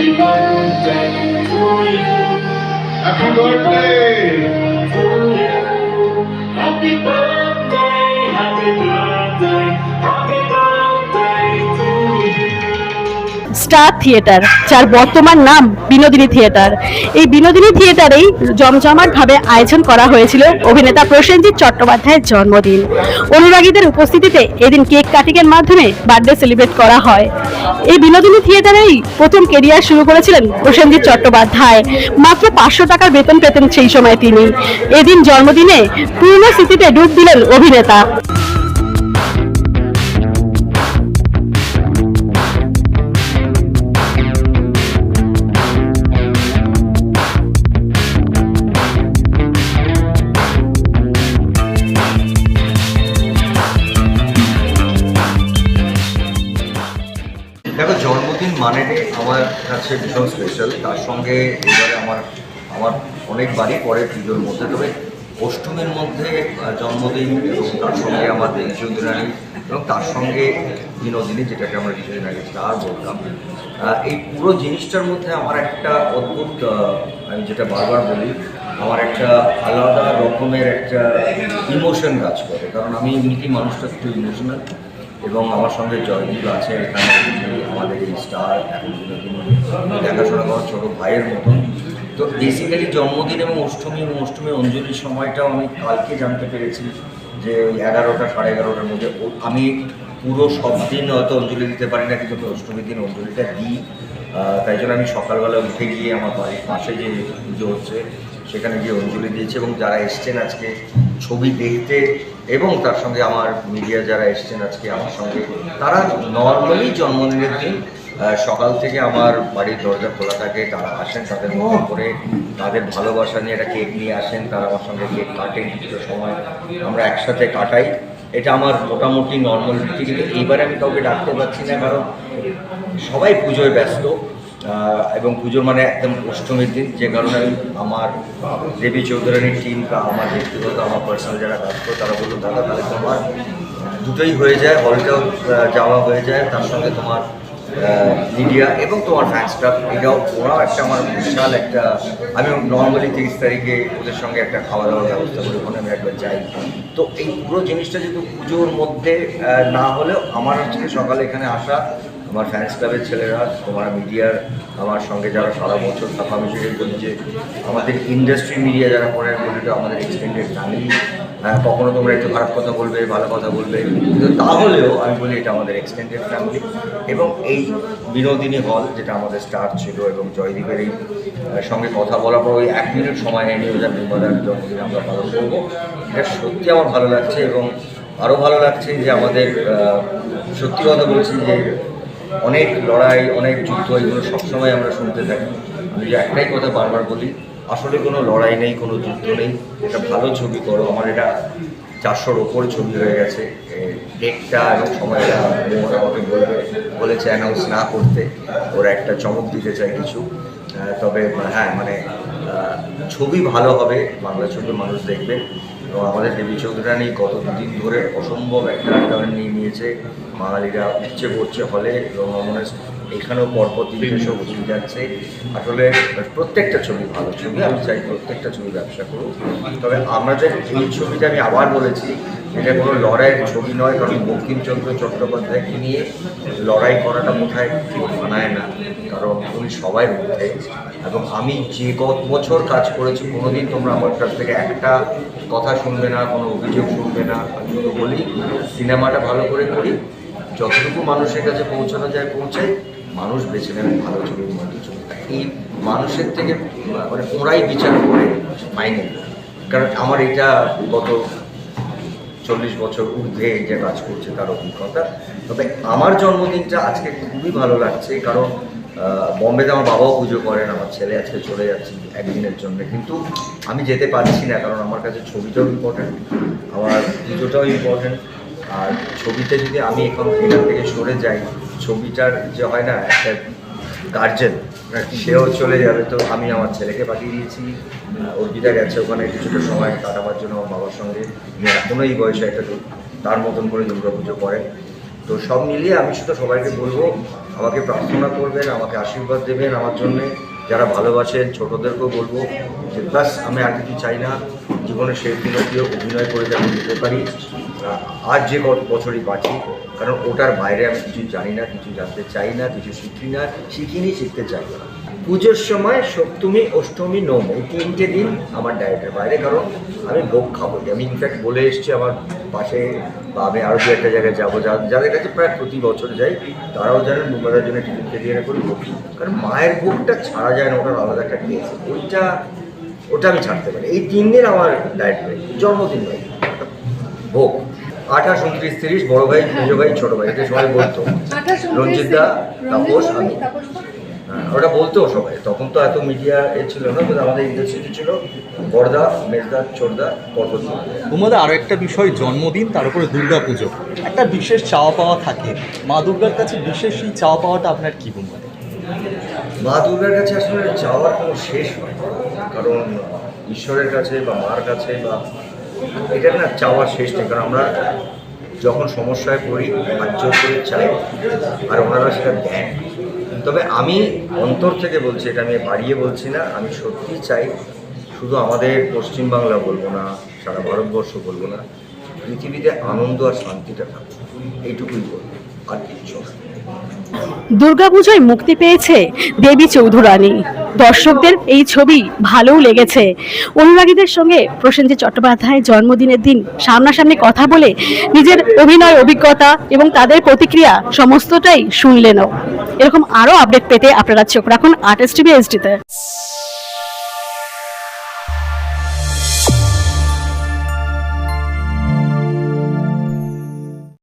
Birthday to you. Happy birthday! To you. Happy birthday, happy birthday. Star theatre যার বর্তমান নাম Binodini theatre এই বিনোদিনী থিয়েটারেই জমজমাটভাবে আয়োজন করা হয়েছিল অভিনেতা প্রসেনজিৎ চট্টোপাধ্যায়ের জন্মদিন অনুরাগীদের উপস্থিতিতে এদিন কেক কাটিংয়ের মাধ্যমে বার্থডে সেলিব্রেট করা হয় এই বিনোদিনী থিয়েটারেই প্রথম কেরিয়ার শুরু করেছিলেন প্রসেনজিৎ চট্টোপাধ্যায়। মাত্র পাঁচশো টাকার বেতন পেতেন সেই সময় তিনি। এদিন জন্মদিনে পূর্ণ স্মৃতিতে ডুব দিলেন অভিনেতা। মানে আমার কাছে ভীষণ স্পেশাল তার সঙ্গে এবারে আমার আমার অনেকবারই পরে পুজোর মধ্যে। তবে অষ্টমীর মধ্যে জন্মদিন এবং তার সঙ্গে আমার দেশজুদিনারি এবং তার সঙ্গে বিনোদিনী, যেটাকে আমরা কিছুদিন আগে স্টার বলতাম। এই পুরো জিনিসটার মধ্যে আমার একটা অদ্ভুত আমি যেটা বারবার বলি, আমার একটা আলাদা রকমের একটা ইমোশন কাজ করে। কারণ আমি এমনিতেই মানুষটা, একটু ইমোশনাল এবং আমার সঙ্গে জয়দীপ আছে এখানে আমাদের এই স্টার দেখাশোনা করার ছোটো ভাইয়ের মতন। তো বেসিক্যালি জন্মদিন এবং অষ্টমী এবং অষ্টমী অঞ্জলির সময়টাও আমি কালকে জানতে পেরেছি যে ওই এগারোটা, সাড়ে এগারোটার মধ্যে আমি পুরো সব দিন হয়তো অঞ্জলি দিতে পারি না, কিন্তু অষ্টমীর দিন অঞ্জলিটা দিই। তাই জন্য আমি সকালবেলা উঠে গিয়ে আমার বাড়ির পাশে যে পুজো হচ্ছে, সেখানে গিয়ে অঞ্জলি দিয়েছি এবং যারা এসছেন আজকে ছবি দেখতে এবং তার সঙ্গে আমার মিডিয়া যারা এসছেন আজকে আমার সঙ্গে তারা নর্মালি জন্মদিনের দিন সকাল থেকে আমার বাড়ির দরজা খোলা থাকে তারা আসেন তাদের মতো করে তাদের ভালোবাসা নিয়ে একটা কেক নিয়ে আসেন তারা আমার সঙ্গে কেক কাটেন কিছু সময় আমরা একসাথে কাটাই। এটা আমার মোটামুটি নর্মাল কিন্তু এইবারে আমি কাউকে ডাকতে পারছি না কারণ সবাই পুজোয় ব্যস্ত। এবং পুজো মানে একদম অষ্টমীর দিন, যে কারণে আমার দেবী চৌধুরানীর টিম বা আমার ব্যক্তিগত, আমার পার্সোনাল যারা কাজ করে, তারা বলল, দাদা, তাহলে তোমার দুটোই হয়ে যায় হলটাও যাওয়া হয়ে যায়, তার সঙ্গে তোমার মিডিয়া এবং তোমার ফ্যান্স ক্লাব এটাও ওরাও একটা আমার বিশাল একটা, আমি নর্মালি তিরিশ তারিখে ওদের সঙ্গে একটা খাওয়া দাওয়ার ব্যবস্থা করি, ওখানে আমি একবার যাই। তো এই পুরো জিনিসটা যেহেতু পুজোর মধ্যে না হলেও আমার হচ্ছে সকালে এখানে আসা আমার ফ্যান্স ক্লাবের ছেলেরা, তোমার মিডিয়ার, আমার সঙ্গে যারা সারা বছর বলি যে আমাদের ইন্ডাস্ট্রি মিডিয়া যারা পড়ে বলি আমাদের এক্সটেন্ডেড ফ্যামিলি কখনো তোমরা একটু খারাপ কথা বলবে, ভালো কথা বলবে, কিন্তু তাহলেও আমি বলি এটা আমাদের এক্সটেন্ডেড ফ্যামিলি এবং এই বিনোদিনী হল যেটা আমাদের স্টার ছিল এবং জয়দীপের এই সঙ্গে কথা বলার পর ওই এক মিনিট সময় নিয়ে নিয়ে যার নির্মলার জন্মদিন আমরা পালন করব। এটা সত্যি আমার ভালো লাগছে এবং আরও ভালো লাগছে যে আমাদের সত্যি কথা বলছি যে অনেক লড়াই, অনেক যুদ্ধ এগুলো সবসময় আমরা শুনতে থাকি। আমি একটাই কথা বারবার বলি, আসলে কোনো লড়াই নেই, কোনো যুদ্ধ নেই। এটা ভালো ছবি করো। আমার এটা চারশোর ওপর ছবি হয়ে গেছে। ডেটটা এবং সময়টা আমাকে বলবে, বলেছে অ্যানাউন্স না করতে। ওরা একটা চমক দিতে চায় কিছু। তবে হ্যাঁ মানে ছবি ভালো হবে। বাংলা ছবি মানুষ দেখবে। এবং আমাদের দেবী চৌধুরানী গত দুদিন ধরে অসম্ভব একটা টার্ন নিয়ে নিয়েছে। বাঙালিরা ইচ্ছে করছে হলে এবং আমাদের এখানেও পরপর তিনটে শো হয়ে যাচ্ছে। আসলে প্রত্যেকটা ছবি ভালো ছবি, আমি চাই প্রত্যেকটা ছবি ব্যবসা করুক। তবে আমাদের এই ছবিটা আমি আবার বলেছি, এটা কোনো লড়াইয়ের ছবি নয়, কারণ বঙ্কিমচন্দ্র চট্টোপাধ্যায়কে নিয়ে লড়াই করাটা কোথায় ঠিক মানায় না। উনি সবাই মধ্যে এবং আমি যে গত বছর কাজ করেছি, কোনোদিন তোমরা আমার কাছ থেকে একটা কথা শুনবে না, কোনো অভিযোগ শুনবে না। আমি শুধু বলি, সিনেমাটা ভালো করে করি। যতটুকু মানুষের কাছে পৌঁছানো যায় পৌঁছায় মানুষ বেছে নেবে ভালো ছবি, মন্দ ছবি। এই মানুষের থেকে মানে ওরাই বিচার করে মাইনে কারণ আমার এটা গত চল্লিশ বছর ঊর্ধ্বে যে কাজ করছে, তার অভিজ্ঞতা। তবে আমার জন্মদিনটা আজকে খুবই ভালো লাগছে, কারণ বম্বেতে আমার বাবাও পুজো করেন, আমার ছেলে আজকে চলে যাচ্ছে একদিনের জন্য। কিন্তু আমি যেতে পারছি না, কারণ আমার কাছে ছবিটাও ইম্পর্ট্যান্ট আমার পুজোটাও ইম্পর্ট্যান্ট আর ছবিতে যদি আমি এখন এখান থেকে সরে যাই, ছবিটার যে হয় না, একটা গার্জেন সেও চলে যাবে। তো আমি আমার ছেলেকে পাঠিয়ে দিয়েছি অর্পিতা গেছে ওখানে, কিছুটা সময় কাটাবার জন্য আমার বাবার সঙ্গে। উনি এখনও এই বয়সে একটা তার মতন করে দুর্গা পুজো করেন। তো সব মিলিয়ে আমি সেটা সবাইকে বলব, আমাকে প্রার্থনা করবেন, আমাকে আশীর্বাদ দেবেন আমার জন্যে। যারা ভালোবাসেন, ছোটোদেরকেও বলব যে প্লাস আমি আর কিছু চাই না। জীবনে শেষ দিনটিও অভিনয় করে যাতে যেতে পারি। আজ যে কত বছরই বাঁচি, কারণ ওটার বাইরে আমি কিছু জানি না, কিছু জানতে চাই না, কিছু শিখি না, শিখিনি, শিখতে চাই না। পুজোর সময় সপ্তমী অষ্টমী নম এই তিনটে দিন আমার ডায়েটের বাইরে কারণ আমি ভোগ খাব। আমি ইনফ্যাক্ট বলে এসেছি আমার পাশে বা আমি আরও দু একটা জায়গায় যাব। যা- যাদের কাছে প্রায় প্রতি বছর যাই তারাও জানেন দুবারের জন্য টিকিট কেটে করি ভোগ কারণ মায়ের ভোগটা ছাড়া যায় না ওটার আলাদা একটা টেস্ট ওইটা ওটা আমি ছাড়তে পারি। এই তিন দিন আমার ডায়েট ব্রেক জন্মদিন নয় ভোগ। আঠাশ উনত্রিশ তিরিশ বড় ভাই মেজো ভাই ছোট ভাই এটা সবাই বলতো। রঞ্জিত দা তাপস আমি। ওটা বলতো সবাই। তখন তো এত মিডিয়া এ ছিল না কিন্তু আমাদের ইন্ডাস্ট্রিতে ছিল। বড়দা মেজদা চোরদা পর্বত তোমাদের আরও একটা বিষয় জন্মদিন তার উপরে দুর্গা পুজো একটা বিশেষ চাওয়া পাওয়া থাকে। মা দুর্গার কাছে বিশেষ এই চাওয়া পাওয়াটা আপনার কি হয়? মা দুর্গার কাছে আসলে চাওয়ার কোনো শেষ হয় কারণ ঈশ্বরের কাছে বা মার কাছে বা এটা না চাওয়ার শেষ নেই। কারণ আমরা যখন সমস্যায় পড়ি বাহ্য করে চাই। আর ওনারা সেটা দেন। তবে আমি অন্তর থেকে বলছি, এটা আমি বাড়িয়ে বলছি না। আমি সত্যি চাই, শুধু আমাদের পশ্চিমবাংলা বলব না, সারা ভারতবর্ষ বলব না, পৃথিবীতে আনন্দ আর শান্তিটা থাকবে এইটুকুই বলব, আর কিচ্ছু না। দুর্গাপুজোয় মুক্তি পেয়েছে দেবী চৌধুরানী। দর্শকদের এই ছবি ভালোও লেগেছে। অনুরাগীদের সঙ্গে প্রসেনজিৎ চট্টোপাধ্যায় জন্মদিনের দিন সামনাসামনি কথা বলে নিজের অভিনয় অভিজ্ঞতা এবং তাদের প্রতিক্রিয়া সমস্তটাই শুনলেন এরকম আরও আপডেট পেতে আপনারা চোখ রাখুন আর্টিস্ট টিভি এইচডিতে।